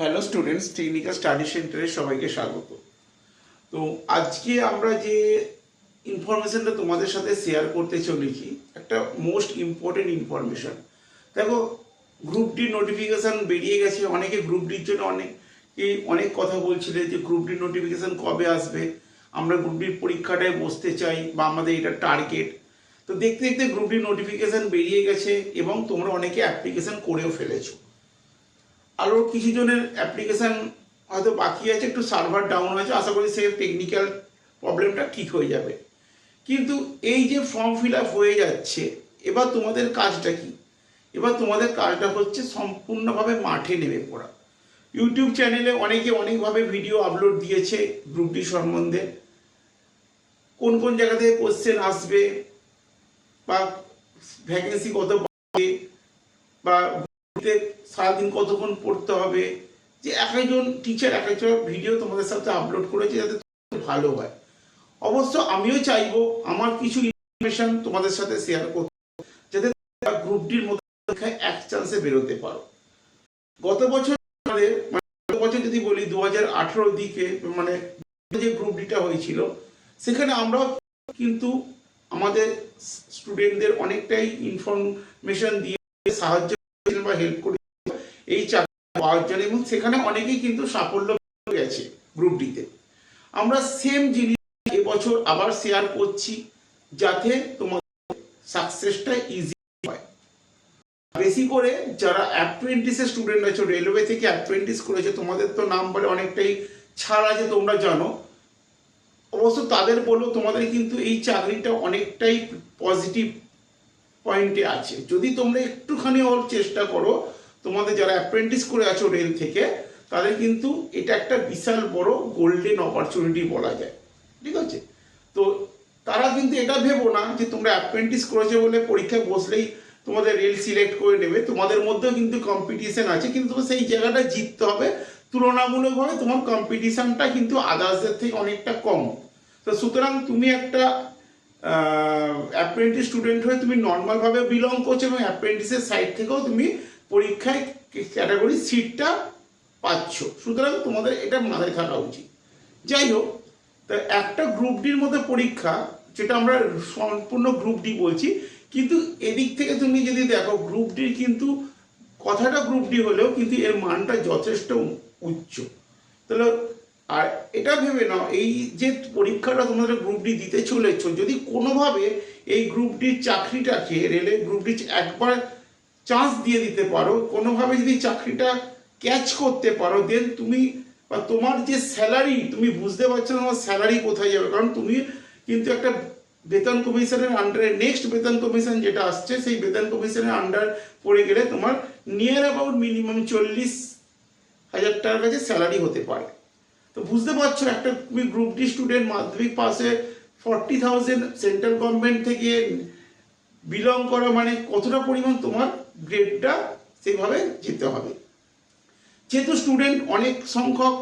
Hello students technical study সেন্টারে সবাইকে স্বাগত। তো আজকে আমরা যে ইনফরমেশনটা তোমাদের সাথে শেয়ার করতে চলেছি, একটা মোস্ট ইম্পর্টেন্ট ইনফরমেশন দেখো গ্রুপ ডি নোটিফিকেশান বেরিয়ে গেছে, অনেকে গ্রুপ ডির জন্য অনেক অনেক কথা বলছিলে যে গ্রুপ ডি নোটিফিকেশান কবে আসবে, আমরা গ্রুপ ডির পরীক্ষাটায় বসতে চাই বা আমাদের এটা টার্গেট তো দেখতে দেখতে গ্রুপ ডি নোটিফিকেশান বেরিয়ে গেছে এবং তোমরা অনেকে অ্যাপ্লিকেশান করেও ফেলেছো। আরও কিছু জনের অ্যাপ্লিকেশান হয়তো বাকি আছে, একটু সার্ভার ডাউন আছে আশা করি সে টেকনিক্যাল প্রবলেমটা ঠিক হয়ে যাবে। কিন্তু এই যে ফর্ম ফিল আপ হয়ে যাচ্ছে, এবার তোমাদের কাজটা কি? এবার তোমাদের কাজটা হচ্ছে সম্পূর্ণভাবে মাঠে নেমে পড়া। ইউটিউব চ্যানেলে অনেকে অনেকভাবে ভিডিও আপলোড দিয়েছে গ্রুপ ডি সম্বন্ধে। কোন কোন জায়গা থেকে কোশ্চেন আসবে, বা ভ্যাকেন্সি কত বা সারাদিন কতক্ষণ পড়তে হবে? যে এক একজন টিচার এক একজন ভিডিও তোমাদের সাথে আপলোড করেছে যাতে ভালো হয়। অবশ্য আমিও চাইব আমার কিছু ইনফরমেশন তোমাদের সাথে শেয়ার করতে, যাতে গ্রুপ ডির মধ্যে এক চান্সে বেরোতে পারো। গত বছর আমাদের মানে গত বছর যদি বলি দু হাজার দিকে মানে যে গ্রুপ ডিটা হয়েছিল, সেখানে আমরা কিন্তু আমাদের স্টুডেন্টদের অনেকটাই ইনফরমেশন দিয়ে সাহায্য বা হেল্প করে এই চাকরি পাওয়ার জন্য এবং সেখানে অনেকেই কিন্তু সাফল্য গেছে গ্রুপ ডিতে আমরা সেম জিনিস এবছর আবার শেয়ার করছি যাতে তোমার সাকসেসটা ইজি হয়। বেশি করে যারা অ্যাপ্রেন্টিসের স্টুডেন্ট আছো রেলওয়ে থেকে অ্যাপ্রেন্টিস করেছে, তোমাদের তো নাম বলে অনেকটাই ছাড় আছে, তোমরা জানো। অবশ্য তাদের বলো তোমাদের কিন্তু এই চাকরিটা অনেকটাই পজিটিভ পয়েন্টে আছে। যদি তোমরা একটুখানি ওর চেষ্টা করো, তোমাদের যারা অ্যাপ্রেন্টিস করে আছো রেল থেকে, তাদের কিন্তু এটা একটা বিশাল বড় গোল্ডেন অপরচুনিটি বলা যায়। ঠিক আছে? তো তারা কিন্তু এটা ভেবো না যে তোমরা অ্যাপ্রেন্টিস করেছ বলে পরীক্ষায় বসলেই তোমাদের রেল সিলেক্ট করে নেবে। তোমাদের মধ্যেও কিন্তু কম্পিটিশন আছে, কিন্তু সেই জায়গাটা জিততে হবে। তুলনামূলকভাবে তোমার কম্পিটিশনটা কিন্তু আদার্সদের থেকে অনেকটা কম। তো সুতরাং তুমি একটা অ্যাপ্রেন্টিস স্টুডেন্ট হয়ে তুমি নর্মালভাবে বিলং করছ এবং অ্যাপ্রেন্টিসের সাইড থেকেও তুমি পরীক্ষায় ক্যাটাগরি সিটটা পাচ্ছ। সুতরাং তোমাদের এটা মাথায় থাকা উচিত। যাই হোক, তা একটা গ্রুপ ডির মধ্যে পরীক্ষা, যেটা আমরা সম্পূর্ণ গ্রুপ ডি বলছি, কিন্তু এদিক থেকে তুমি যদি দেখো গ্রুপ ডির কিন্তু কথাটা গ্রুপ ডি হলেও কিন্তু এর মানটা যথেষ্ট উচ্চ। তাহলে আর এটা ভেবে নাও, এই যে পরীক্ষাটা তোমাদের গ্রুপ ডি দিতে চলেছ, যদি কোনোভাবে এই গ্রুপ ডির চাকরিটাকে রেলে গ্রুপ ডি একবার চান্স দিয়ে দিতে পারো, কোনোভাবে যদি চাকরিটা ক্যাচ করতে পারো দেন তুমি, বা তোমার যে স্যালারি তুমি বুঝতে পারছ না তোমার স্যালারি কোথায় যাবে, কারণ তুমি কিন্তু একটা বেতন কমিশনের আন্ডারে নেক্সট বেতন কমিশন যেটা আসছে, সেই বেতন কমিশনের আন্ডার পড়ে গেলে তোমার নিয়ার অ্যাবাউট মিনিমাম চল্লিশ হাজার টাকার কাছে স্যালারি হতে পারে। তো বুঝতে পারছ, একটা তুমি গ্রুপ ডি স্টুডেন্ট মাধ্যমিক পাশে ফর্টি থাউজেন্ড সেন্ট্রাল গভর্নমেন্ট থেকে বিলং করা মানে কতটা পরিমাণ তোমার গ্রেডটা সেইভাবে যেতে হবে। যেহেতু স্টুডেন্ট অনেক সংখ্যক,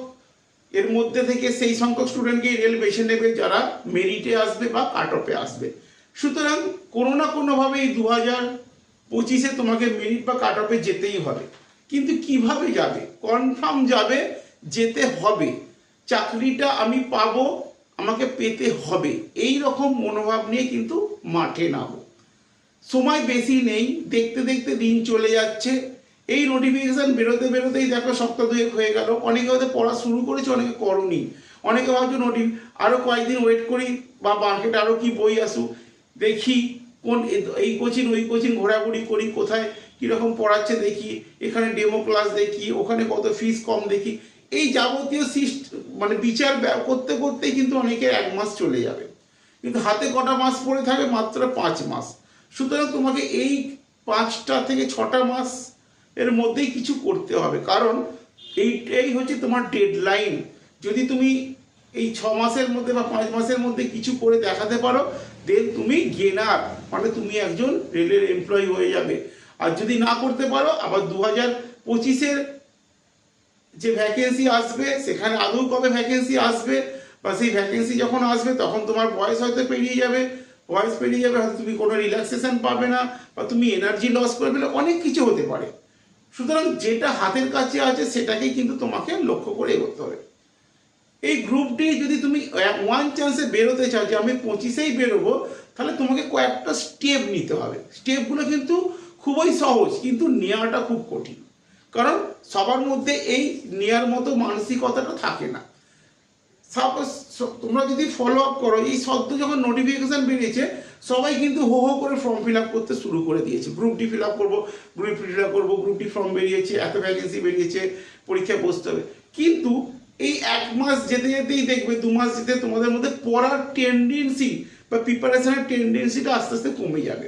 এর মধ্যে থেকে সেই সংখ্যক স্টুডেন্টকে রেল বেছে নেবে যারা মেরিটে আসবে বা কাট অফে আসবে। সুতরাং কোনো না কোনোভাবে এই দু হাজার পঁচিশে তোমাকে মেরিট বা কাট অফে যেতেই হবে। কিন্তু কীভাবে যাবে? কনফার্ম যাবে, যেতে হবে। চাকরিটা আমি পাবো, আমাকে পেতে হবে। এই রকম মনোভাব নিয়ে কিন্তু মাঠে নামো। সময় বেশি নেই, দেখতে দেখতে দিন চলে যাচ্ছে। এই নোটিফিকেশান বেরোতে বেরোতেই দেখো সপ্তাহ দুয়েক হয়ে গেল। অনেকে হয়তো পড়া শুরু করেছে, অনেকে করনি। অনেকে ভাবছ নোটি আরও কয়েকদিন ওয়েট করি বা মার্কেটে আরও কি বই আসুক দেখি কোন এই কোচিং, ওই কোচিং ঘোরাঘুরি করি, কোথায় কীরকম পড়াচ্ছে দেখি। এখানে ডেমো ক্লাস দেখি, ওখানে কত ফিস কম দেখি। এই যাবতীয় সিস্ট মানে বিচার করতে করতেই কিন্তু অনেকের এক মাস চলে যাবে। কিন্তু হাতে কটা মাস পড়ে থাকে মাত্র পাঁচ মাস। সুতরাং তোমাকে এই পাঁচটা থেকে ছটা মাস এর মধ্যেই কিছু করতে হবে। কারণ এইটাই হচ্ছে তোমার ডেডলাইন যদি তুমি এই ছ মাসের মধ্যে বা পাঁচ মাসের মধ্যে কিছু করে দেখাতে পারো দেন তুমি গেনার মানে তুমি একজন রেলের এমপ্লয়ি হয়ে যাবে। আর যদি না করতে পারো, আবার দু হাজার পঁচিশের যে ভ্যাকেন্সি আসবে, সেখানে আদৌ কবে ভ্যাকেন্সি আসবে বা সেই ভ্যাকেন্সি যখন আসবে, তখন তোমার বয়স হয়তো পেরিয়ে যাবে। বয়স পেরিয়ে যাবে, হয়তো তুমি কোনো রিল্যাক্সেশন পাবে না বা তুমি এনার্জি লস করে ফেলে, অনেক কিছু হতে পারে। সুতরাং যেটা হাতের কাছে আছে, সেটাকেই কিন্তু তোমাকে লক্ষ্য করে এগোতে হবে। এই গ্রুপ ডি যদি তুমি ওয়ান চান্সে বেরোতে চাও যে আমি পঁচিশেই বেরোবো, তাহলে তোমাকে কয়েকটা স্টেপ নিতে হবে। স্টেপগুলো কিন্তু খুবই সহজ, কিন্তু নেওয়াটা খুব কঠিন। কারণ সবার মধ্যে এই নেওয়ার মতো মানসিকতাটা থাকে না। সাপোজ তোমরা যদি ফলো আপ করো, এই সদ্য যখন নোটিফিকেশান বেরিয়েছে, সবাই কিন্তু হো হো করে ফর্ম ফিল আপ করতে শুরু করে দিয়েছে। গ্রুপ ডি ফিল আপ করব গ্রুপ ফিল আপ করব গ্রুপ ডি ফর্ম বেরিয়েছে, এত ভ্যাকেন্সি বেরিয়েছে, পরীক্ষায় বসতে হবে। কিন্তু এই এক মাস যেতে যেতেই দেখবে, দু মাস যেতে তোমাদের মধ্যে পড়ার টেন্ডেন্সি বা প্রিপারেশনের টেন্ডেন্সিটা আস্তে আস্তে কমে যাবে।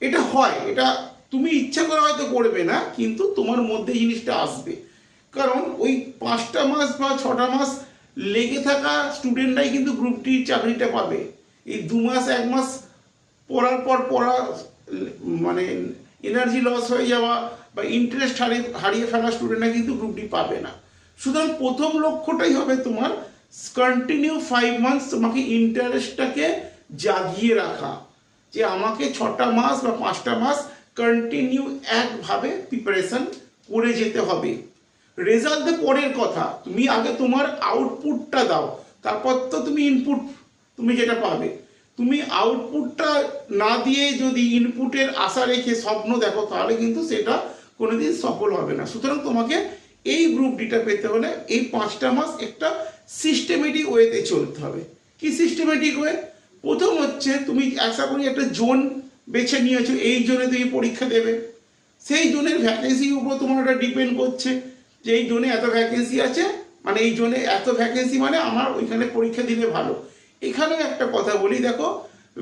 এটা হয়, এটা তুমি ইচ্ছা করে হয়তো করবে না, কিন্তু তোমার মধ্যে জিনিসটা আসবে। কারণ ওই পাঁচটা মাস বা ছটা মাস লেগে থাকা স্টুডেন্টরাই কিন্তু গ্রুপ ডির চাকরিটা পাবে। এই দু মাস, এক মাস পড়ার পর পড়া মানে এনার্জি লস হয়ে যাওয়া বা ইন্টারেস্ট হারিয়ে হারিয়ে ফেলা স্টুডেন্টরা কিন্তু গ্রুপ ডি পাবে না। সুতরাং প্রথম লক্ষ্যটাই হবে তোমার কন্টিনিউ ফাইভ মান্থস তোমাকে ইন্টারেস্টটাকে জাগিয়ে রাখা। যে আমাকে ছটা মাস বা পাঁচটা মাস কন্টিনিউ একভাবে প্রিপারেশন করে যেতে হবে। রেজাল্ট পরের কথা, তুমি আগে তোমার আউটপুটটা দাও, তারপর তো তুমি ইনপুট তুমি যেটা পাবে। তুমি আউটপুটটা না দিয়ে যদি ইনপুটের আশা রেখে স্বপ্ন দেখো, তাহলে কিন্তু সেটা কোনোদিন সফল হবে না। সুতরাং তোমাকে এই গ্রুপ ডিটা পেতে হলে এই পাঁচটা মাস একটা সিস্টেমেটিক ওয়েতে চলতে হবে। কি সিস্টেমেটিক ওয়ে প্রথম হচ্ছে তুমি আশা করি একটা জোন বেছে নিয়েছো, এই জোনে তুমি পরীক্ষা দেবে। সেই জোনের ভ্যাকেন্সির উপর তোমার ওটা ডিপেন্ড করছে যে এই জোনে এত ভ্যাকেন্সি আছে মানে এই জোনে এত ভ্যাকেন্সি মানে আমার ওইখানে পরীক্ষা দিলে ভালো। এখানেও একটা কথা বলি, দেখো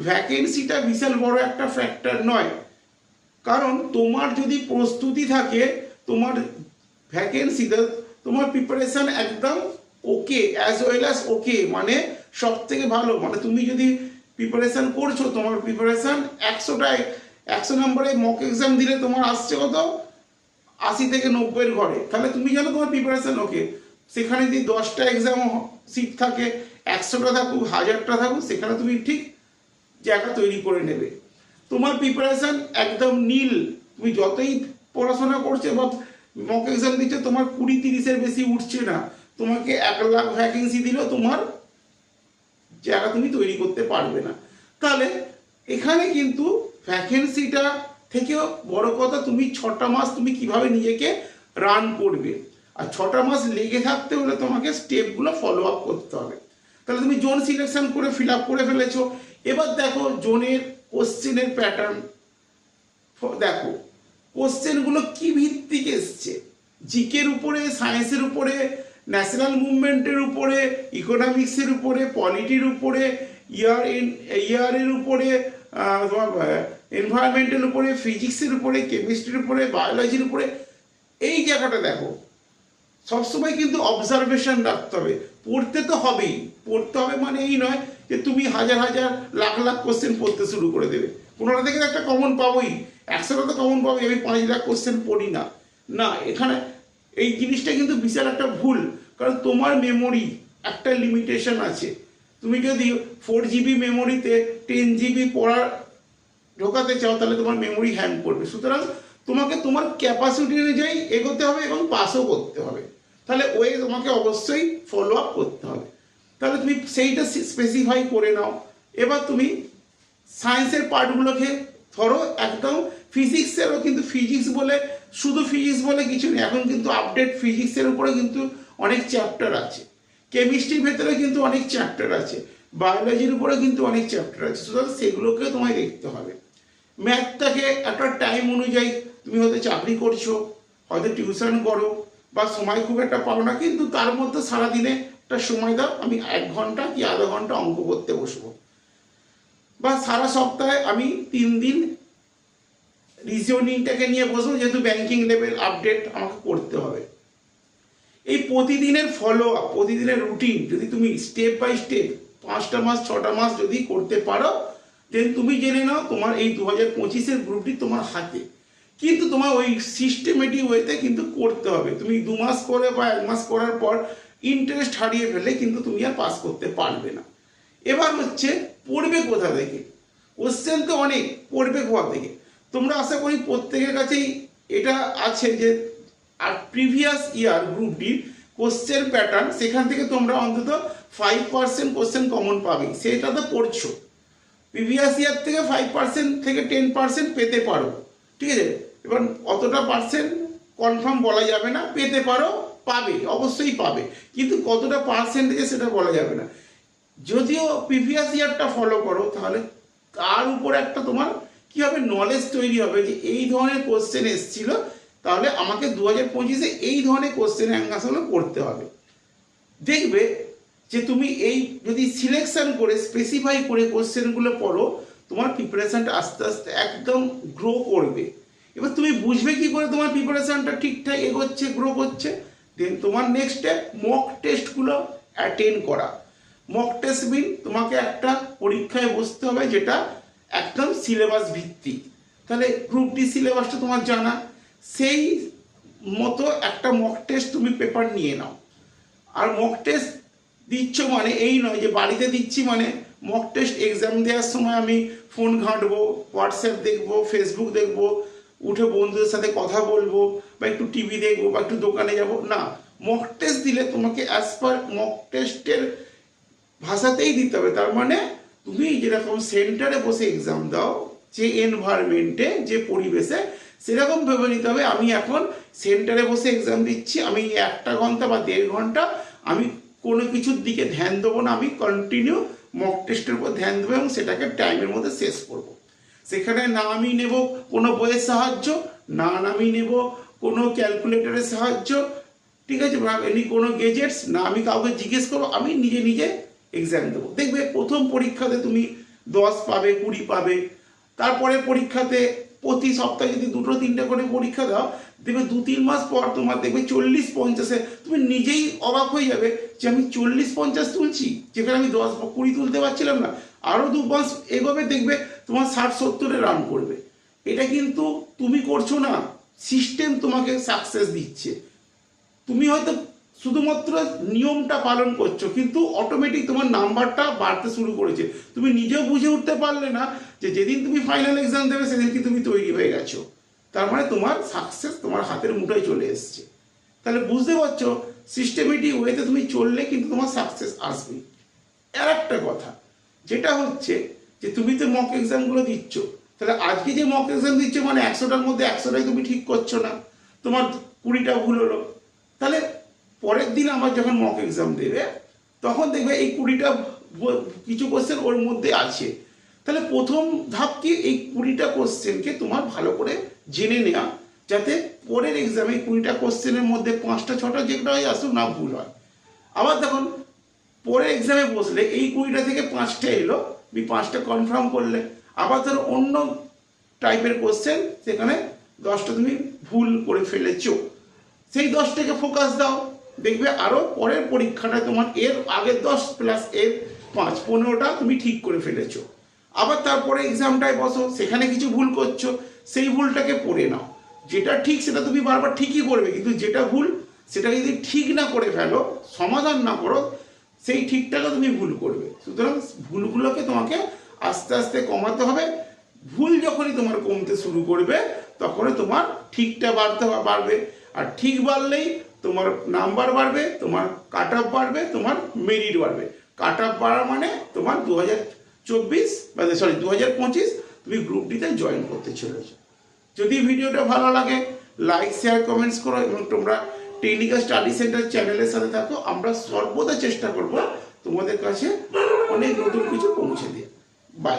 ভ্যাকেন্সিটা বিশাল বড় একটা ফ্যাক্টর নয়। কারণ তোমার যদি প্রস্তুতি থাকে, তোমার ভ্যাকেন্সিতে তোমার প্রিপারেশন একদম okay as well as okay মানে সব থেকে ভালো। মানে তুমি যদি প্রিপারেশন করছ, তোমার প্রিপারেশান একশোটায়, একশো নম্বরে মক এক্সাম দিলে তোমার আসছে কত? আশি থেকে নব্বইয়ের ঘরে। তাহলে তুমি জানো তোমার প্রিপারেশান ওকে। সেখানে যদি দশটা এক্সাম সিট থাকে, একশোটা থাকুক, হাজারটা থাকুক, সেখানে তুমি ঠিক জায়গা তৈরি করে নেবে। তোমার প্রিপারেশান একদম নীল। তুমি যতই পড়াশোনা করছ বা মক এক্সাম দিচ্ছে, তোমার কুড়ি তিরিশের বেশি উঠছে না। তোমাকে এক লাখ ভ্যাকেন্সি দিলেও তোমার জায়গা তুমি তৈরি করতে পারবে না। তাহলে এখানে কিন্তু ভ্যাকেন্সিটা থেকেও বড় কথা তুমি ছটা মাস তুমি কীভাবে নিজেকে রান করবে। আর ছটা মাস লেগে থাকতে হলে তোমাকে স্টেপগুলো ফলো আপ করতে হবে। তাহলে তুমি জোন সিলেকশন করে ফিল আপ করে ফেলেছো। এবার দেখো জোনের কোশ্চেনের প্যাটার্ন দেখো কোশ্চেনগুলো কি ভিত্তিক এসছে? জিকের উপরে সায়েন্সের উপরে ন্যাশনাল মুভমেন্টের উপরে, ইকোনমিক্সের উপরে, পলিটির উপরে, ইয়ার ইয়ারের উপরে তোমার এনভায়রনমেন্টের উপরে ফিজিক্সের উপরে কেমিস্ট্রির উপরে বায়োলজির উপরে, এই জায়গাটা দেখো। সবসময় কিন্তু অবজারভেশন রাখতে হবে। পড়তে তো হবেই। পড়তে হবে মানে এই নয় যে তুমি হাজার হাজার, লাখ লাখ কোশ্চেন পড়তে শুরু করে দেবে। কোনোটা থেকে একটা কমন পাবোই। একশোটা তো কমন পাবোই। আমি পাঁচ লাখ কোশ্চেন পড়ি না। না, এখানে এই জিনিসটা কিন্তু বিশাল একটা ভুল, কারণ তোমার মেমোরি একটা লিমিটেশন আছে। তুমি যদি ফোর জিবি মেমোরিতে টেন জিবি পড়ার ঢোকাতে চাও, তাহলে তোমার মেমোরি হ্যাং করবে। সুতরাং তোমাকে তোমার ক্যাপাসিটি অনুযায়ী এগোতে হবে এবং পাসও করতে হবে। তাহলে ওয়ে তোমাকে অবশ্যই ফলো আপ করতে হবে। তাহলে তুমি সেইটা স্পেসিফাই করে নাও। এবার তুমি সায়েন্সের পার্টগুলোকে ধরো, একদম ফিজিক্সেরও কিন্তু ফিজিক্স বলে শুধু ফিজিক্স বলে কিছু নেই, এখন কিন্তু আপডেট ফিজিক্সের উপরে কিন্তু অনেক চ্যাপ্টার আছে। কেমিস্ট্রির ভেতরে কিন্তু অনেক চ্যাপ্টার আছে বায়োলজির উপরে কিন্তু অনেক চ্যাপ্টার আছে, সুতরাং সেগুলোকে তোমায় দেখতে হবে। ম্যাথটাকে একটা টাইম অনুযায়ী তুমি হয়তো চাকরি করছ, হয়তো টিউশন করো, বা সময় খুব একটা পাও না, কিন্তু তার মধ্যে সারাদিনে একটা সময় দাও, আমি এক ঘণ্টা কি আধা ঘণ্টা অঙ্ক করতে বসবো। বা সারা সপ্তাহে আমি তিন দিন রিজনিংটাকে নিয়ে বসবো যেহেতু ব্যাংকিং লেভেল আপডেট আমাকে করতে হবে। এই প্রতিদিনের ফলো আপ প্রতিদিনের রুটিন যদি তুমি স্টেপ বাই স্টেপ পাঁচটা মাস, ছটা মাস যদি করতে পারো দেন তুমি জেনে নাও তোমার এই দু হাজার পঁচিশের গ্রুপটি তোমার হাতে। কিন্তু তোমার ওই সিস্টেমেটিক ওয়েতে কিন্তু করতে হবে। তুমি দু মাস করে বা এক মাস করার পর ইন্টারেস্ট হারিয়ে ফেলে কিন্তু তুমি আর পাস করতে পারবে না। এবার হচ্ছে, পড়বে কোথা থেকে? কোশ্চেন তো অনেক, পড়বে কোথা থেকে? তোমরা আশা করি প্রত্যেকের কাছেই এটা আছে যে আর প্রিভিয়াস ইয়ার গ্রুপ ডির কোশ্চেন প্যাটার্ন সেখান থেকে তোমরা অন্তত ফাইভ পার্সেন্ট কোশ্চেন কমন পাবে। সেটা তো পড়ছো। প্রিভিয়াস ইয়ার থেকে ফাইভ পার্সেন্ট থেকে টেন পার্সেন্ট পেতে পারো। ঠিক আছে? এবার অতটা পার্সেন্ট কনফার্ম বলা যাবে না, পেতে পারো, পাবে, অবশ্যই পাবে। কিন্তু কতটা পার্সেন্টেজে সেটা বলা যাবে না। যদিও প্রিভিয়াস ইয়ারটা ফলো করো, তাহলে তার উপর একটা তোমার কি হবে নলেজ তৈরি হবে যে এই ধরনের কোশ্চেন এসেছিল, তাহলে আমাকে দু হাজার পঁচিশে এই ধরনের কোশ্চেন অ্যান্সারগুলো করতে হবে। দেখবে যে তুমি এই যদি সিলেকশন করে স্পেসিফাই করে কোশ্চেনগুলো পড়ো, তোমার প্রিপারেশানটা আস্তে আস্তে একদম গ্রো করবে। এবার তুমি বুঝবে কি করে তোমার প্রিপারেশানটা ঠিকঠাক এগোচ্ছে গ্রো করছে? দেন তোমার নেক্সট স্টেপ মক টেস্টগুলো অ্যাটেন্ড করা। মক টেস্ট মিন তোমাকে একটা পরীক্ষায় বসতে হবে যেটা একদম সিলেবাস ভিত্তিক। তাহলে গ্রুপ ডি সিলেবাসটা তোমার জানা। সেই মতো একটা মক টেস্ট তুমি পেপার নিয়ে নাও। আর মক টেস্ট দিচ্ছ মানে এই নয় যে বাড়িতে দিচ্ছি মানে মক টেস্ট এক্সাম দেওয়ার সময় আমি ফোন ঘাঁটবো হোয়াটসঅ্যাপ দেখব ফেসবুক দেখব, উঠে বন্ধুদের সাথে কথা বলব, বা একটু টিভি দেখব, বা একটু দোকানে যাব। না মক টেস্ট দিলে তোমাকে অ্যাজ পার মক টেস্টের ভাষাতেই দিতে হবে। তার মানে তুমি যেরকম সেন্টারে বসে এক্সাম দাও, যে এনভায়রনমেন্টে যে পরিবেশে, সেরকম ভেবে নিতে হবে আমি এখন সেন্টারে বসে এক্সাম দিচ্ছি, আমি একটা ঘণ্টা বা দেড় ঘণ্টা আমি কোনো কিছুর দিকে ধ্যান দেবো না, আমি কন্টিনিউ মক টেস্টের উপর ধ্যান দেবো এবং সেটাকে টাইমের মধ্যে শেষ করব। সেখানে না আমি নেব কোনো বইয়ের সাহায্য, না আমি নেব কোনো ক্যালকুলেটরের সাহায্য, ঠিক আছে এমনি কোনো গেজেটস না আমি কাউকে জিজ্ঞেস করব, আমি নিজে নিজে এক্সাম দেবো। দেখবে প্রথম পরীক্ষাতে তুমি দশ পাবে, কুড়ি পাবে। তারপরে পরীক্ষাতে প্রতি সপ্তাহে যদি দুটো, তিনটে করে পরীক্ষা দাও, দেখবে দু, তিন মাস পর তোমার দেখবে চল্লিশ, পঞ্চাশে তুমি নিজেই অবাক হয়ে যাবে যে আমি চল্লিশ, পঞ্চাশ তুলছি। যেখানে আমি দশ কুড়ি তুলতে পারছিলাম না। আরও দু মাস এগোবে, দেখবে তোমার ষাট, সত্তরে রান করবে। এটা কিন্তু তুমি করছ না। সিস্টেম তোমাকে সাকসেস দিচ্ছে। তুমি হয়তো শুধুমাত্র নিয়মটা পালন করছ, কিন্তু অটোমেটিক তোমার নাম্বারটা বাড়তে শুরু করেছে। তুমি নিজেও বুঝে উঠতে পারলে না যে যেদিন তুমি ফাইনাল এক্সাম দেবে, সেদিন কি তুমি তৈরি হয়ে গেছো। তার মানে তোমার সাকসেস তোমার হাতের মুঠোয় চলে এসছে। তাহলে বুঝতে পারছ সিস্টেমেটিক ওয়েতে তুমি চললে কিন্তু তোমার সাকসেস আসবে। আর একটা কথা, যেটা হচ্ছে যে তুমি তো মক এক্সামগুলো দিচ্ছ, তাহলে আজকে যে মক এক্সাম দিচ্ছ মানে একশোটার মধ্যে একশোটাই তুমি ঠিক করছ না। তোমার কুড়িটা ভুল হলো। তাহলে পরের দিন আমার যখন মক এক্সাম দেবে, তখন দেখবে এই কুড়িটা কিছু কোশ্চেন ওর মধ্যে আছে। তাহলে প্রথম ধাপ কি? এই কুড়িটা কোশ্চেনকে তোমার ভালো করে জেনে নেওয়া, যাতে পরের এক্সামে কুড়িটা কোশ্চেনের মধ্যে পাঁচটা, ছটা যেটা হয় আসুক, না ভুল হয়। আবার দেখুন, পরের এক্সামে বসলে এই কুড়িটা থেকে পাঁচটা এলো, তুমি পাঁচটা কনফার্ম করলে। আবার ধর অন্য টাইপের কোশ্চেন সেখানে দশটা তুমি ভুল করে ফেলেছো। সেই দশটাকে ফোকাস দাও। দেখবে আরও পরের পরীক্ষাটায় তোমার এর আগের দশ প্লাস এর পাঁচ পনেরোটা তুমি ঠিক করে ফেলেছো। আবার তারপরে এক্সামটায় বসো, সেখানে কিছু ভুল করছ, সেই ভুলটাকে পড়ে নাও। যেটা ঠিক সেটা তুমি বারবার ঠিকই করবে, কিন্তু যেটা ভুল সেটা যদি ঠিক না করে ফেলো, সমাধান না করো, সেই ঠিকটাকে তুমি ভুল করবে। সুতরাং ভুলগুলোকে তোমাকে আস্তে আস্তে কমাতে হবে। ভুল যখনই তোমার কমতে শুরু করবে, তখনই তোমার ঠিকটা বাড়তে বাড়বে। আর ঠিক বাড়লেই তোমার নাম্বার বাড়বে, তোমার কাট অফ বাড়বে, তোমার মেরিট বাড়বে। কাট অফ বাড়া মানে তোমার দু হাজার চব্বিশ মানে সরি দু হাজার পঁচিশ তুমি গ্রুপ ডিতে জয়েন করতে চলেছো। যদি ভিডিওটা ভালো লাগে লাইক শেয়ার কমেন্টস করো এবং তোমরা টেকনিক্যাল স্টাডি সেন্টার চ্যানেলের সাথে থাকো, আমরা সর্বদা চেষ্টা করব তোমাদের কাছে অনেক নতুন কিছু পৌঁছে দিয়ে বাই